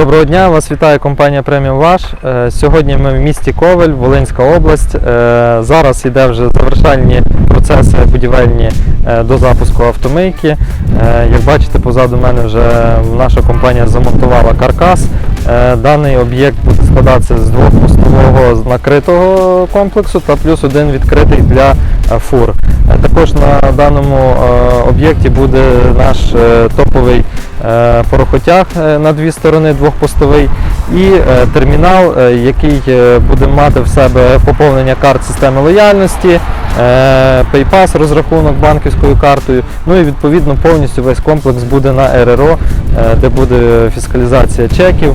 Доброго дня, вас вітає компанія Преміум Ваш. Е, Сьогодні ми в місті Ковель, Волинська область. Е, Зараз йде вже завершальні процеси будівельні е, до запуску автомийки. Як бачите, позаду мене вже наша компанія замонтувала каркас. Даний об'єкт буде складатися з двох постового накритого комплексу та плюс один відкритий для фур. Також на даному об'єкті буде наш топовий порохотяг е, на дві сторони, двохпостовий, і е, термінал, е, який е, буде мати в себе поповнення карт системи лояльності, PayPass, розрахунок банківською картою. Ну і відповідно повністю весь комплекс буде на РРО, де буде фіскалізація чеків,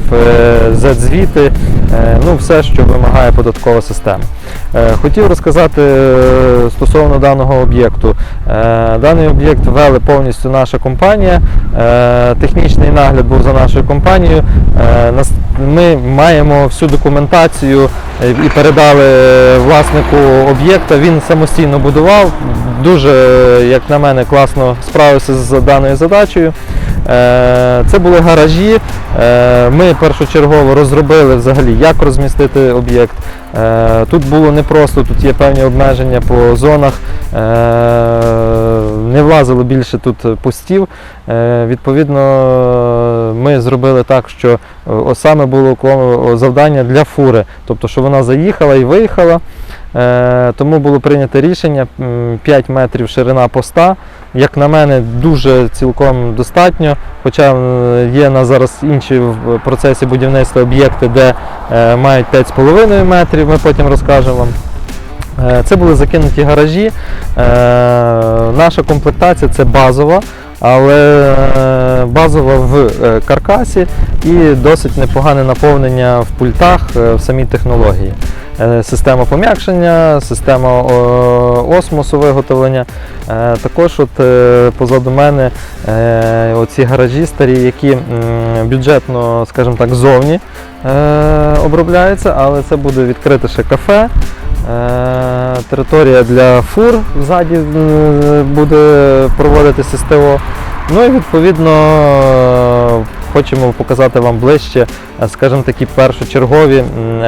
Z-звіти, е, ну все, що вимагає податкова система. Хотів розказати стосовно даного об'єкту. Даний об'єкт вели повністю наша компанія. Технічний нагляд був за нашою компанією. Е, Ми маємо всю документацію е, і передали власнику об'єкта. Він самостійно будував. Дуже, як на мене, класно справився з даною задачею. Е, Це були гаражі. Е, Ми першочергово розробили взагалі, як розмістити об'єкт. Е, Тут було непросто, тут є певні обмеження по зонах. Не влазило більше тут постів. Відповідно, ми зробили так, що саме було завдання для фури, тобто, що вона заїхала і виїхала. Е, Тому було прийнято рішення 5 метрів ширина поста. Як на мене, дуже цілком достатньо. Хоча е, є на зараз інші в процесі будівництва об'єкти, де е, мають 5,5 метрів, ми потім розкажемо вам. Це були закинуті гаражі. Наша комплектація це базова, але базова в каркасі і досить непогане наповнення в пультах в самій технології. Е, Система пом'якшення, система осмосу виготовлення. Е, Також от е, позаду мене е, оці гаражі старі, які бюджетно, скажімо так, зовні е, обробляються, але це буде відкрите ще кафе. Е, Територія для фур ззаді е, буде проводитися СТО. Ну і відповідно е, хочемо показати вам ближче, е, скажімо такі першочергові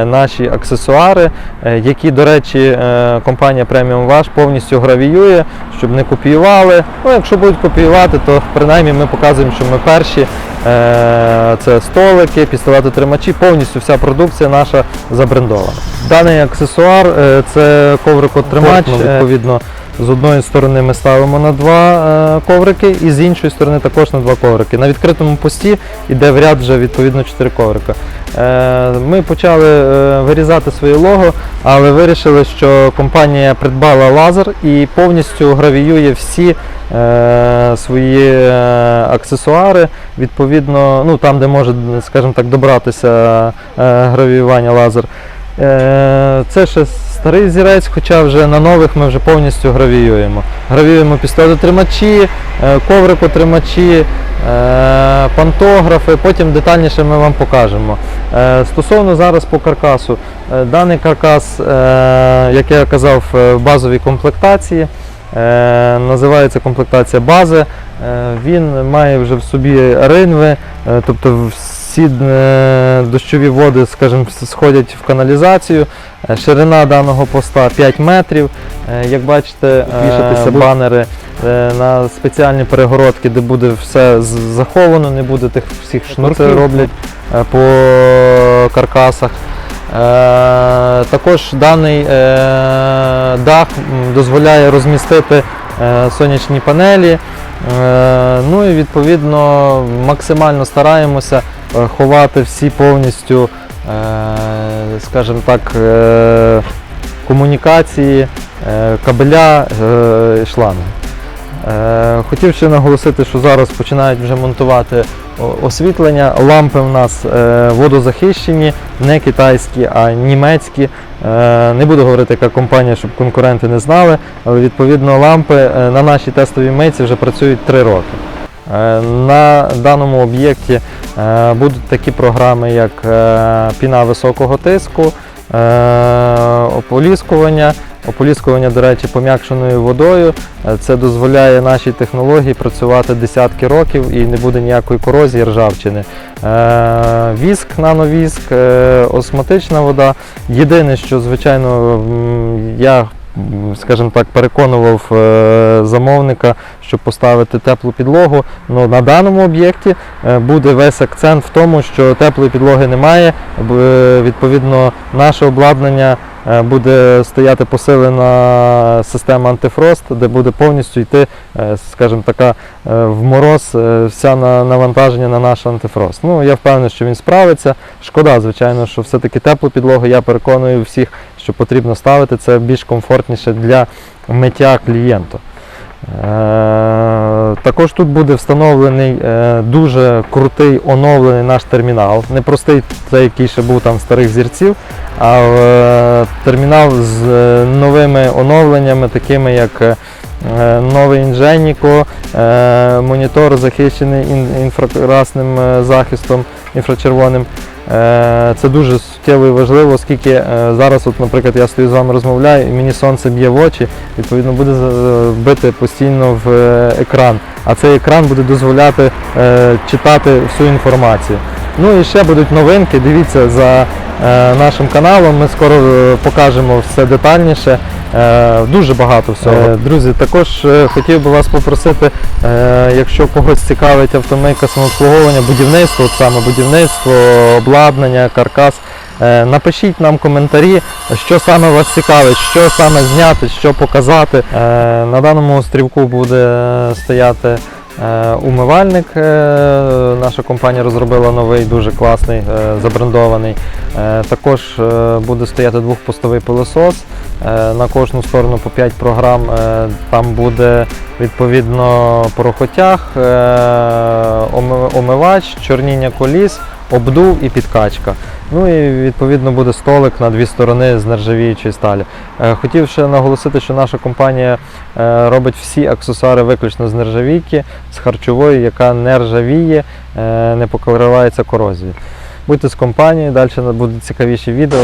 наші аксесуари, е, які, до речі, е, компанія Premium Wash повністю гравіює, щоб не копіювали. Ну, якщо будуть копіювати, то принаймні ми показуємо, що ми перші. Е, Це столики, пістолети-тримачі, повністю вся продукція наша забрендована. Даний аксесуар е, це коврикотримач. Е, Відповідно, з одної сторони ми ставимо на два е, коврики, і з іншої сторони також на два коврики. На відкритому пості йде в ряд вже відповідно чотири коврика. Е, Ми почали е, вирізати своє лого, але вирішили, що компанія придбала лазер і повністю гравіює всі свої аксесуари. Відповідно, ну там, де може, скажімо так, добратися гравіювання лазер. Це ще старий зірець, хоча вже на нових ми вже повністю гравіюємо. Гравіюємо пістолетотримачі, е, коврикотримачі, е, пантографи, потім детальніше ми вам покажемо. Е, Стосовно зараз по каркасу, даний каркас, як я казав, в базовій комплектації. Називається комплектація бази. Він має вже в собі ринви, тобто всі е, дощові води, скажімо, сходять в каналізацію. Е, Ширина даного поста 5 метрів. Е, Як бачите, вішатися банери на спеціальні перегородки, де буде все заховано, не буде тих всіх шнурків роблять по каркасах. Також даний дах дозволяє розмістити сонячні панелі. Ну і відповідно максимально стараємося ховати всі повністю, е, скажімо так, е, комунікації, е, кабеля е, шланги. Е, Хотів ще наголосити, що зараз починають вже монтувати освітлення. Лампи в нас е, водозахищені, не китайські, а німецькі. Е, Не буду говорити, яка компанія, щоб конкуренти не знали, але відповідно лампи е, на нашій тестовій мийці вже працюють 3 роки. Е, На даному об'єкті е, будуть такі програми, як е, піна високого тиску, ополіскування, Ополіскування, до речі, пом'якшеною водою. Це дозволяє нашій технології працювати десятки років і не буде ніякої корозії ржавчини. Віск, нановіск, осмотична вода. Єдине, що звичайно я, скажімо так, переконував е, замовника, щоб поставити теплу підлогу. Ну, на даному об'єкті е, буде весь акцент в тому, що теплої підлоги немає. Е, Відповідно, наше обладнання буде стояти посилена система антифрост, де буде повністю йти, скажімо така, в мороз вся на- навантаження на наш антифрост. Ну, я впевнений, що він справиться. Шкода, звичайно, що все-таки теплу підлогу. Я переконую всіх, що потрібно ставити це більш комфортніше для миття клієнту. Е, Також тут буде встановлений е, дуже крутий оновлений наш термінал. Не простий той, який ще був там старих зірців, а е, термінал з новими оновленнями, такими як новий е, монітор захищений інфракрасним захистом інфрачервоним. Е, Це дуже суттєво і важливо, оскільки е, зараз, от, наприклад, я стою з вами розмовляю, і мені сонце б'є в очі, відповідно буде з- бити постійно в е, екран. А цей екран буде дозволяти е, читати всю інформацію. Ну і ще будуть новинки. Дивіться за е, нашим каналом. Ми скоро е, покажемо все детальніше. Е, дуже багато всього. Е, друзі, також е, хотів би вас попросити, якщо когось цікавить автомийка самообслуговування, будівництво, от саме будівництво, обладнання, каркас. Напишіть нам коментарі, що саме вас цікавить, що саме зняти, що показати. На даному острівку буде стояти умивальник. Наша компанія розробила новий, дуже класний, забрендований. Також буде стояти двохпостовий пилосос. Е, На кожну сторону по 5 програм. Е, Там буде відповідно порохотяг, е, омивач, чорніння коліс, обдув і підкачка. Ну і відповідно буде столик на дві сторони з нержавіючої сталі. Хотів ще наголосити, що наша компанія робить всі аксесуари виключно з нержавійки, з харчової, яка не ржавіє, не покривається корозією. Будьте з компанією, далі будуть цікавіші відео.